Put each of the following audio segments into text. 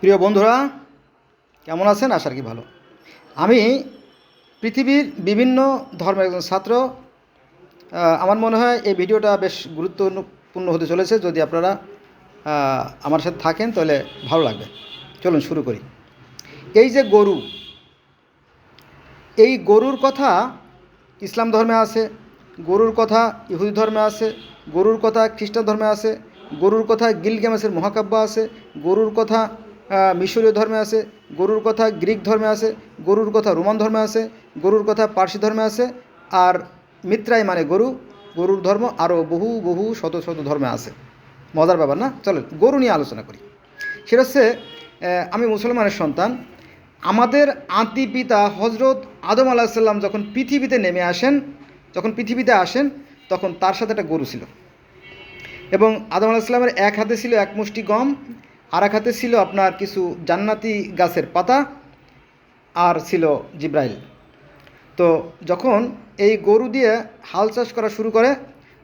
প্রিয় বন্ধুরা, কেমন আছেন? আশার কি ভালো। আমি পৃথিবীর বিভিন্ন ধর্মের একজন ছাত্র। আমার মনে হয় এই ভিডিওটা বেশ গুরুত্বপূর্ণ হতে চলেছে। যদি আপনারা আমার সাথে থাকেন, তাহলে ভালো লাগবে। চলুন শুরু করি। এই যে গরু, এই গরুর কথা ইসলাম ধর্মে আছে, গরুর কথা ইহুদি ধর্মে আছে, গরুর কথা খ্রিস্টান ধর্মে আছে, গরুর কথা গিলগেমাসের মহাকাব্য আছে, গরুর কথা মিশরীয় ধর্মে আছে, গরুর কথা গ্রিক ধর্মে আছে, গরুর কথা রোমান ধর্মে আছে, গরুর কথা পার্সি ধর্মে আছে, আর মিত্রাই মানে গরু, গরুর ধর্ম আরও বহু বহু, শত শত ধর্মে আছে। মজার ব্যাপার না? চলেন, গরু নিয়ে আলোচনা করি। সেটা হচ্ছে আমি মুসলমানের সন্তান, আমাদের আদি পিতা হজরত আদম আলাহিসাল্লাম যখন পৃথিবীতে নেমে আসেন, যখন পৃথিবীতে আসেন, তখন তার সাথে একটা গরু ছিল। এবং আদম আলাহিসাল্লামের এক হাতে ছিল এক মুষ্টি গম আর এক হাতে ছিল আপনার কিছু জান্নাতি গাছের পাতা আর ছিল জিব্রাইল। তো যখন এই গরু দিয়ে হাল চাষ করা শুরু করে,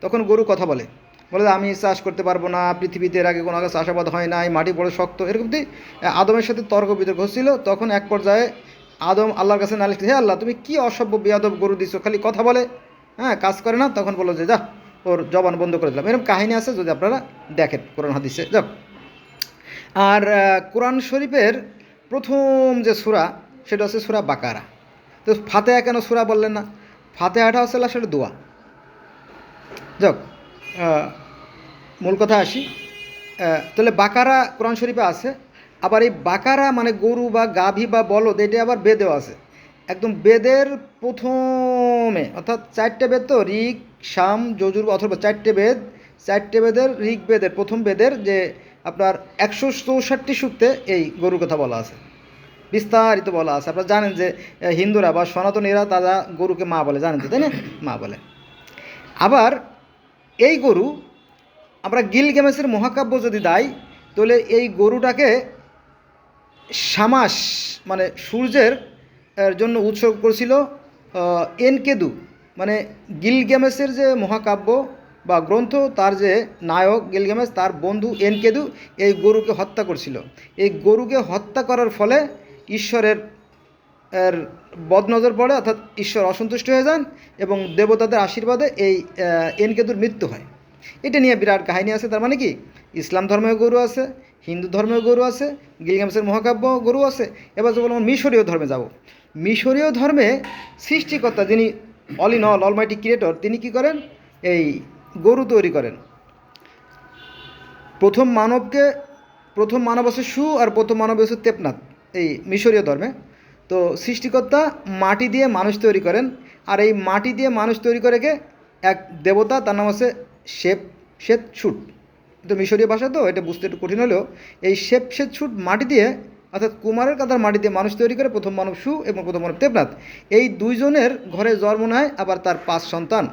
তখন গরু কথা বলে। বলে আমি চাষ করতে পারব না, পৃথিবীতে এর আগে কোনো আগে চাষাবাদ হয় নাই, মাটি বড় শক্ত। এরকম দিয়ে আদমের সাথে তর্ক বিতর্ক হচ্ছিল। তখন এক পর্যায়ে আদম আল্লাহর কাছে নালিশ হে আল্লাহ, তুমি কি অসভ্য, বিয়াদব গরু দিছো? খালি কথা বলে। হ্যাঁ কাজ করে না। তখন বলো যে, যা, ওর জবান বন্ধ করে দিলাম। এরকম কাহিনী আছে যদি আপনারা দেখেন কোরআন হাদিসে। যাক আর কোরআন শরীফের প্রথম যে সূরা, সেটা হচ্ছে সূরা বাকারা। তো ফাতেহা কেন সূরা বললেন না? ফাতেহাটা হচ্ছে আসলে দোয়া। যাক মূল কথা আসি। তাহলে বাকারা কোরআন শরীফে আছে, আবার এই বাকারা মানে গরু বা গাভী বা বলদ, এটা আবার বেদেও আছে। একদম বেদের প্রথমে, অর্থাৎ চারটে বেদ তো ঋক শাম যজুর অথবা চারটে বেদ, চারটে বেদের ঋক বেদের, প্রথম বেদের যে আপনার একশো চৌষট্টি সূক্তে এই গরুর কথা বলা আছে। বিস্তারিত বলা আছে। আপনারা জানেন যে হিন্দুরা বা সনাতনীরা তারা গরুকে মা বলে, জানেন তো, তাই না? মা বলে। আবার এই গরু আমরা গিলগেমেসের মহাকাব্য যদি দাই, তাহলে এই গরুটাকে সামাস মানে সূর্যের জন্য উৎসর্গ করেছিল এনকেদু মানে গিলগেমেসের যে মহাকাব্য বা গ্রন্থ তার যে নায়ক গিলগেমেস তার বন্ধু এনকেদু এই গরুকে হত্যা করছিল। এই গরুকে হত্যা করার ফলে ঈশ্বরের এর বদনজর পড়ে অর্থাৎ ঈশ্বর অসন্তুষ্ট হয়ে যান এবং দেবতাদের আশীর্বাদে এই আহ, এনকেতুর মৃত্যু হয়। এটা নিয়ে বিরাট কাহিনী আছে তার মানে কি? ইসলাম ধর্মেও গরু আছে হিন্দু ধর্মেও গরু আছে গিলগামসের মহাকাব্য গরু আছে। এবার যে বলব মিশরীয় ধর্মে যাব। মিশরীয় ধর্মে সৃষ্টিকর্তা যিনি all in all almighty creator তিনি কি করেন? এই গরু তৈরি করেন। প্রথম মানবকে, প্রথম মানব আছে সু আর প্রথম মানব হচ্ছে তেপনাথ, এই মিশরীয় ধর্মে। তো সৃষ্টিকর্তা মাটি দিয়ে মানুষ তৈরি করেন আর এই মাটি দিয়ে মানুষ তৈরি করে কে? এক দেবতা, তার নাম হচ্ছে শেপ, শ্বেত ছুট। তো মিশরীয় ভাষা তো, এটা বুঝতে একটু কঠিন হলেও এই শেপ, শ্বেত ছুট মাটি দিয়ে, অর্থাৎ কুমারের কাতার মাটি দিয়ে মানুষ তৈরি করে প্রথম মানব সু এবং প্রথম মানব দেবনাথ এই দুইজনের ঘরে জন্ম নেয় আবার তার পাঁচ সন্তান।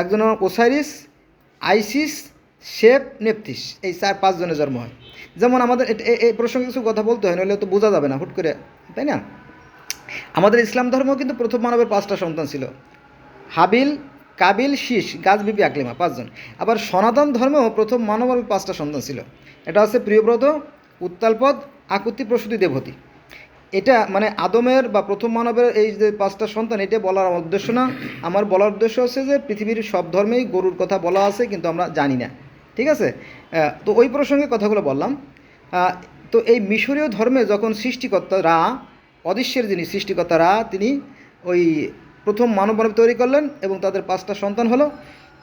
একজন হলো ওসাইরিস আইসিস শেপ নেপথিস, এই চার পাঁচজনের জন্ম হয়। যেমন আমাদের এই প্রসঙ্গে কিছু কথা বলতে হয় নইলে তো বোঝা যাবে না, হুট করে, তাই না? আমাদের ইসলাম ধর্ম কিন্তু প্রথম মানবের পাঁচটা সন্তান ছিল। হাবিল, কাবিল, শীষ গাছবিপি আকলিমা, পাঁচজন। আবার সনাতন ধর্মেও প্রথম মানবের পাঁচটা সন্তান ছিল। এটা হচ্ছে প্রিয়ব্রত উত্তালপদ আকুতি প্রসূতি দেবতী এটা মানে আদমের বা প্রথম মানবের এই যে পাঁচটা সন্তান, এটা বলার উদ্দেশ্য না। আমার বলার উদ্দেশ্য হচ্ছে যে পৃথিবীর সব ধর্মেই গরুর কথা বলা আছে, কিন্তু আমরা জানি না। ঠিক আছে? তো ওই প্রসঙ্গে কথাগুলো বললাম। তো এই মিশরীয় ধর্মে যখন সৃষ্টিকর্তারা, অদৃশ্যের যিনি সৃষ্টিকর্তারা, তিনি ওই প্রথম মানব মানব তৈরি করলেন এবং তাদের পাঁচটা সন্তান হলো।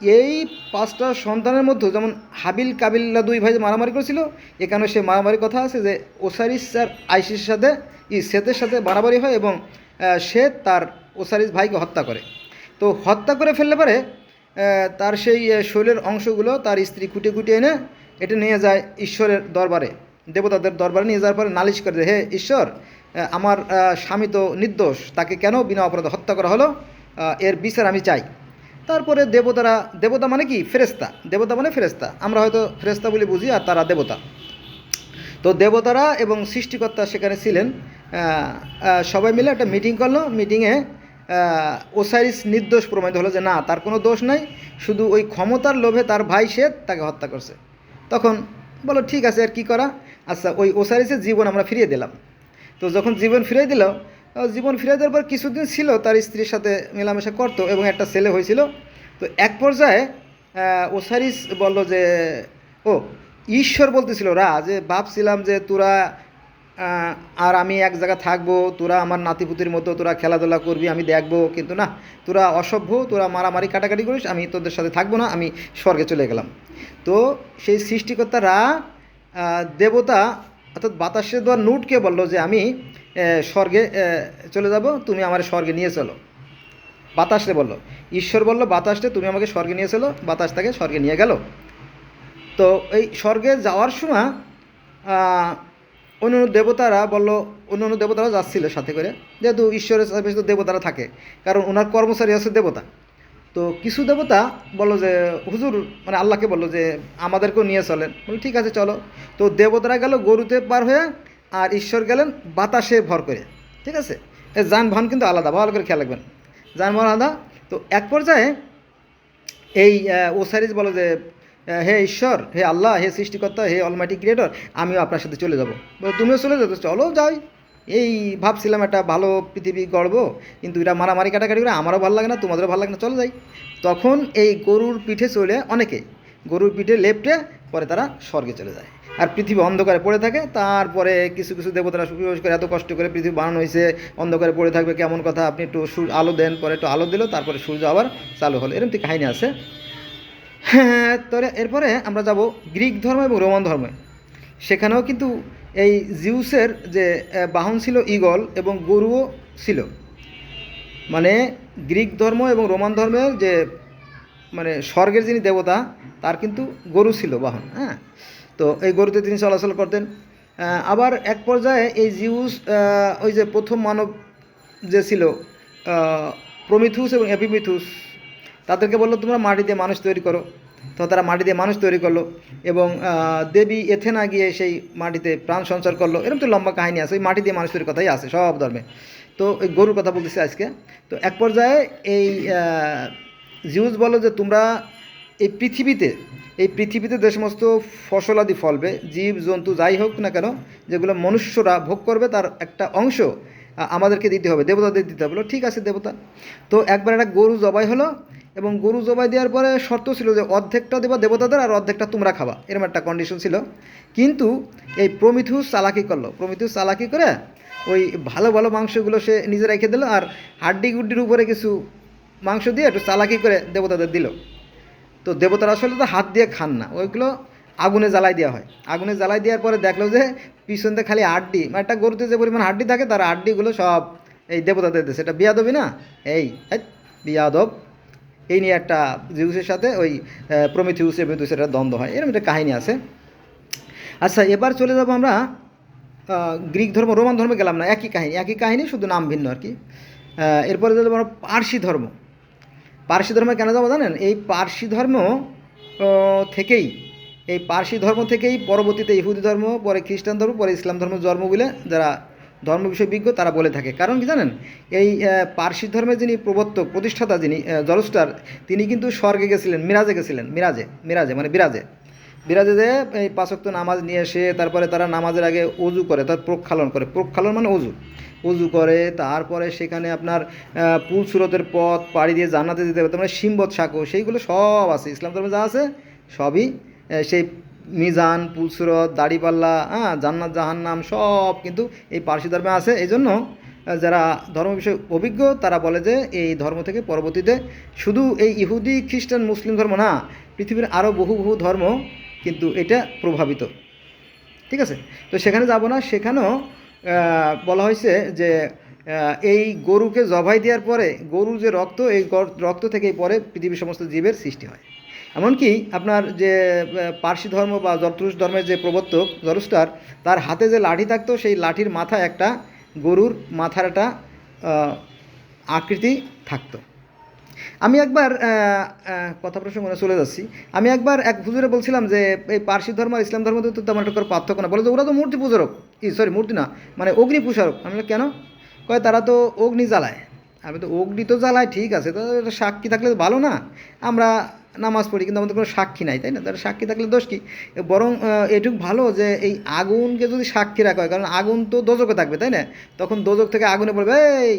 এই পাঁচটা সন্তানের মধ্যে, যেমন হাবিল কাবিল্লা দুই ভাই মারামারি করেছিল, এখানে সে মারামারির কথা আছে যে ওসারিস আর আইসিসের সাথে, ই সেতের সাথে মারামারি হয় এবং সে তার ওসারিস ভাইকে হত্যা করে। তো হত্যা করে ফেললে পরে তার সেই শরীরের অংশগুলো তার স্ত্রী কুটে কুটিয়ে এনে এটা নিয়ে যায় ঈশ্বরের দরবারে। দেবতাদের দরবারে নিয়ে যাওয়ার পরে নালিশ করে হে ঈশ্বর আমার স্বামী তো নির্দোষ, তাকে কেন বিনা অপরাধে হত্যা করা হলো? এর বিচার আমি চাই। তারপরে দেবতারা, দেবতা মানে কি? ফেরেস্তা দেবতা মানে ফেরেস্তা আমরা হয়তো ফেরেস্তা বলে বুঝি আর তারা দেবতা। তো দেবতারা এবং সৃষ্টিকর্তা সেখানে ছিলেন। সবাই মিলে একটা মিটিং করল। মিটিংয়ে ওসাইরিস নির্দোষ প্রমাণিত হলো যে না, তার কোনো দোষ নাই। শুধু ওই ক্ষমতার লোভে তার ভাই সে তাকে হত্যা করছে। তখন বলো ঠিক আছে, আর কি করা? আচ্ছা ওই ওসারিসের জীবন আমরা ফিরিয়ে দিলাম। তো যখন জীবন ফিরিয়ে দিল জীবন ফিরে দেওয়ার পর কিছুদিন ছিল তার স্ত্রীর সাথে মেলামেশা করতো এবং একটা ছেলে হয়েছিল। তো এক পর্যায়ে ওসারিস বলল যে ও ঈশ্বর বলতেছিল রা যে ভাবছিলাম যে তোরা আর আমি এক জায়গায় থাকব তোরা আমার নাতিপুতির মতো তোরা খেলাধুলা করবি আমি দেখব কিন্তু না তোরা অসভ্য তোরা মারামারি কাটাকাটি করিস আমি তোদের সাথে থাকব না আমি স্বর্গে চলে গেলাম। তো সেই সৃষ্টিকর্তারা আহ, দেবতা অর্থাৎ বাতাসে দেওয়া নুটকে বলল যে আমি স্বর্গে চলে যাব, তুমি আমার স্বর্গে নিয়ে চলো। বাতাসে বলল, ঈশ্বর বলল, বাতাসে তুমি আমাকে স্বর্গে নিয়ে চলো, বাতাস তাকে স্বর্গে নিয়ে গেল। তো এই স্বর্গে যাওয়ার সময় অন্য দেবতারা বলল অন্য অন্য দেবতারা যাচ্ছিল সাথে করে। যেহেতু ঈশ্বরের সাথে তো দেবতারা থাকে, কারণ ওনার কর্মচারী আছে দেবতা। তো কিছু দেবতা বলল যে, হুজুর মানে আল্লাহকে বলল যে, আমাদেরকেও নিয়ে চলেন। বলে ঠিক আছে, চলো। তো দেবতারা গেল গরুতে পার হয়ে আর ঈশ্বর গেলেন বাতাসে ভর করে, ঠিক আছে? যানবাহন কিন্তু আলাদা, ভালো করে খেয়াল রাখবেন। যানবাহন আলাদা। তো এক পর্যায়ে এই ওসারিজ বলো যে হে ঈশ্বর, হে আল্লাহ, হে সৃষ্টিকর্তা, হে অলমাইটি ক্রিয়েটর আমিও আপনার সাথে চলে যাব। তুমিও চলে যাবে চলো যাই। এই ভাবছিলাম একটা ভালো পৃথিবী গড়ব, কিন্তু এটা মারামারি কাটাকাটি করে আমারও ভালো লাগে না, তোমাদেরও ভালো লাগে না, চলো যাই। তখন এই গরুর পিঠে চলে অনেকে, গরুর পিঠে লেপটে পরে তারা স্বর্গে চলে যায়। আর পৃথিবী অন্ধকারে পড়ে থাকে। তারপরে কিছু কিছু দেবতারা সুবিবেশ করে, এত কষ্ট করে পৃথিবী বানানো হয়েছে, অন্ধকারে পড়ে থাকবে, কেমন কথা? আপনি একটু সূর্য আলো দেন, পরে একটু আলো দিল, তারপরে সূর্য আবার চালু হলো। এরকম একটি কাহিনী আছে। হ্যাঁ তবে এরপরে আমরা যাব গ্রিক ধর্ম এবং রোমান ধর্মে। সেখানেও কিন্তু এই জিউসের যে বাহন ছিল ঈগল এবং গরুও ছিল। মানে গ্রিক ধর্ম এবং রোমান ধর্মের যে মানে স্বর্গের যিনি দেবতা, তার কিন্তু গরু ছিল বাহন হ্যাঁ? তো এই গরুতে তিনি চলাচল করতেন। আবার এক পর্যায়ে এই জিউস ওই যে প্রথম মানব যে ছিল প্রমিথুস এবং এপিমিথুস, তাদেরকে বলল, তোমরা মাটি দিয়ে মানুষ তৈরি করো। তো তারা মাটি দিয়ে মানুষ তৈরি করল এবং দেবী এথেনা গিয়ে সেই মাটিতে প্রাণ সঞ্চার করল। এরকম তো লম্বা কাহিনী আছে, ওই মাটি দিয়ে মানুষ তৈরির কথাই আছে সব ধর্মে। তো এই গরুর কথা বলতেছি আজকে। তো এক পর্যায়ে এই জিউস বলো যে, তোমরা এই পৃথিবীতে এই পৃথিবীতে যে সমস্ত ফসলাদি ফলবে, জীব, জন্তু যাই হোক না কেন, যেগুলো মনুষ্যরা ভোগ করবে তার একটা অংশ আমাদেরকে দিতে হবে, দেবতাদের দিতে হবে। ঠিক আছে দেবতা। তো একবার একটা গরু জবাই হলো এবং গরু জবাই দেওয়ার পরে শর্ত ছিল যে অর্ধেকটা দেবা দেবতাদের আর অর্ধেকটা তোমরা খাবা এরকম একটা কন্ডিশন ছিল। কিন্তু এই প্রমিথুস চালাকি করল। প্রমিথুস চালাকি করে ওই ভালো ভালো মাংসগুলো সে নিজে রেখে দিল আর হাড্ডি গুড্ডির উপরে কিছু মাংস দিয়ে একটু চালাকি করে দেবতাদের দিল। তো দেবতারা আসলে তো হাত দিয়ে খান না। ওইগুলো আগুনে জ্বালাই দেওয়া হয়। আগুনে জ্বালাই দেওয়ার পরে দেখল যে পিছন দিয়ে খালি হাড্ডি মানে একটা গরুতে যে পরিমাণ হাড্ডি থাকে তার আড্ডিগুলো সব এই দেবতাদের দেশে এটা বিয়াদবি না? এই বিয়াদব। এই নিয়ে একটা জিউসের সাথে ওই প্রমিথিউস, এমিথিউসের একটা দ্বন্দ্ব হয়। এরকম একটা কাহিনী আছে। আচ্ছা এবার চলে যাব আমরা গ্রিক ধর্ম, রোমান ধর্মে গেলাম না। একই কাহিনী একই কাহিনী, শুধু নাম ভিন্ন আর কি। এরপরে যাব আমরা পার্সি ধর্ম। পার্সি ধর্মে কেন যাব জানেন? এই পার্সি ধর্ম থেকেই, এই পার্সি ধর্ম থেকেই পরবর্তীতে ইহুদি ধর্ম, পরে খ্রিস্টান ধর্ম, পরে ইসলাম ধর্ম জন্ম বলে যারা ধর্ম বিষয় বিজ্ঞ তারা বলে থাকে। কারণ কি জানেন? এই পার্সি ধর্মের যিনি প্রবর্তক, প্রতিষ্ঠাতা যিনি জলস্টার, তিনি কিন্তু স্বর্গে গেছিলেন, মিরাজে গেছিলেন, মিরাজে মিরাজে মানে বিরাজে। বিরাজে যে এই পাঁচক্ত নামাজ নিয়ে এসে তারপরে তারা নামাজের আগে অজু করে তার প্রক্ষালন করে। প্রক্ষালন মানে অজু অজু করে, তারপরে সেখানে আপনার পুল সুরতের পথ, পাড়ি দিয়ে জান্নাতে দিতে হবে মানে সিম্বত সাঁকো, সেইগুলো সব আছে। ইসলাম ধর্মে যা আছে, সবই সেই মিজান পুলসুরত দাড়িপাল্লা হ্যাঁ জান্নাত, জাহান্নাম, সব কিন্তু এই পার্সি ধর্মে আছে। এই জন্য যারা ধর্ম বিষয়ে অভিজ্ঞ, তারা বলে যে এই ধর্ম থেকে পরবর্তীতে শুধু এই ইহুদি, খ্রিস্টান, মুসলিম ধর্ম না, পৃথিবীর আরও বহু বহু ধর্ম কিন্তু এটা প্রভাবিত। ঠিক আছে? তো সেখানে যাব না, সেখানেও বলা হয়েছে যে এই গরুকে জবাই দেওয়ার পরে, গরুর যে রক্ত, এই রক্ত থেকেই পরে পৃথিবীর সমস্ত জীবের সৃষ্টি হয়। এমনকি আপনার যে পার্সি ধর্ম বা জরতুস ধর্মের যে প্রবর্তক জরুস্টার তার হাতে যে লাঠি থাকতো, সেই লাঠির মাথায় একটা গরুর মাথার একটা আকৃতি থাকতো। আমি একবার কথা প্রসঙ্গে চলে যাচ্ছি। আমি একবার এক হুজুরে বলছিলাম যে, এই পার্সি ধর্ম আর ইসলাম ধর্ম তো তেমন একটা পার্থক্য না। বলে যে, ওরা তো মূর্তি পূজারক। ই সরি মূর্তি না মানে অগ্নি পূজারক। আমি কেন? কয়, তারা তো অগ্নি জ্বালায়। আমি তো অগ্নি তো জ্বালায়, ঠিক আছে, তো সাক্ষী থাকলে তো ভালো না। আমরা নামাজ পড়ি, কিন্তু আমাদের কোনো সাক্ষী নাই, তাই না? তার সাক্ষী থাকলে দোষ কি? বরং এটুক ভালো যে, এই আগুনকে যদি সাক্ষী রাখা হয়, কারণ আগুন তো দোজকে থাকবে, তাই না? তখন দোজক থেকে আগুনে পড়বে, এই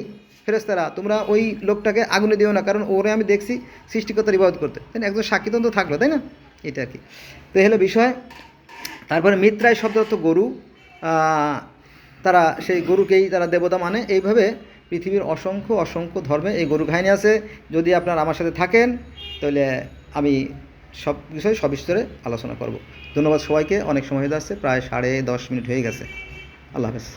ফেরেস্তারা তোমরা ওই লোকটাকে আগুনে দিও না, কারণ ওরে আমি দেখছি সৃষ্টিকর্তার ইবাদত করতে। তাই না একজন সাক্ষী তো থাকল, তাই না? এটা আর কি। তো এই হলো বিষয়। তারপরে মিত্রায় শব্দ অর্থ গরু তারা সেই গরুকেই তারা দেবতা মানে। এইভাবে পৃথিবীর অসংখ্য অসংখ্য ধর্মে এই গরু কাহিনী আছে। যদি আপনার আমার সাথে থাকেন, তাহলে আমি সব বিষয়ে সবিস্তরে আলোচনা করব। ধন্যবাদ সবাইকে। অনেক সময় হয়ে যাচ্ছে, প্রায় সাড়ে দশ মিনিট হয়ে গেছে। আল্লাহ হাফেজ।